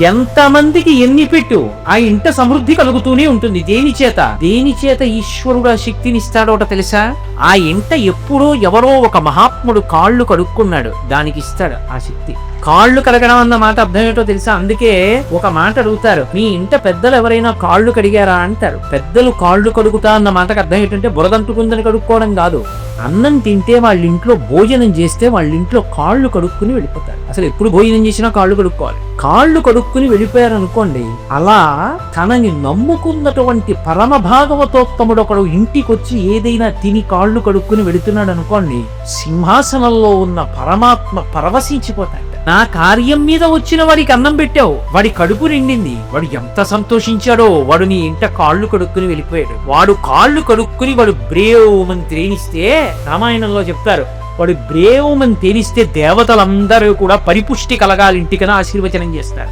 ఎంతమందికి ఎన్ని పెట్టు ఆ ఇంట సమృద్ధి కలుగుతూనే ఉంటుంది. దేని చేత? దేని చేత ఈశ్వరుడు ఆ శక్తిని ఇస్తాడో ఒకటి తెలుసా? ఆ ఇంట ఎప్పుడో ఎవరో ఒక మహాత్ముడు కాళ్ళు కడుక్కున్నాడు. దానికి ఇస్తాడు ఆ శక్తి. కాళ్ళు కడగడం అన్న మాట అర్థం ఏంటో తెలుసా? అందుకే ఒక మాట అడుగుతారు. మీ ఇంట పెద్దలు ఎవరైనా కాళ్ళు కడిగారా అంటారు. పెద్దలు కాళ్ళు కడుగుతా అన్న మాటకు అర్థం ఏంటంటే బురదంటుకుందని కడుక్కోవడం కాదు. అన్నం తింటే వాళ్ళ ఇంట్లో భోజనం చేస్తే వాళ్ళ ఇంట్లో కాళ్ళు కడుక్కుని వెళ్ళిపోతారు. అసలు ఎప్పుడు భోజనం చేసినా కాళ్ళు కడుక్కోవాలి. కాళ్ళు కడుక్కుని వెళ్ళిపోయారు అనుకోండి అలా తనని నమ్ముకున్నటువంటి పరమ భాగవతోత్తముడు ఒకడు ఇంటికి వచ్చి ఏదైనా తిని కాళ్ళు కడుక్కుని వెళుతున్నాడు అనుకోండి సింహాసనంలో ఉన్న పరమాత్మ పరవశించిపోతాడు. నా కార్యం మీద వచ్చిన వాడికి అన్నం పెట్టావు. వాడి కడుపు నిండింది. వాడు ఎంత సంతోషించాడో వాడు నీ ఇంట కాళ్ళు కడుక్కుని వెళ్ళిపోయాడు. వాడు కాళ్ళు కడుక్కుని వాడు బ్రేవ్ అని తేనిస్తే రామాయణంలో చెప్తారు వాడు బ్రేవ్ అని తేనిస్తే దేవతలందరూ కూడా పరిపుష్టి కలగాలి ఇంటికన ఆశీర్వచనం చేస్తారు.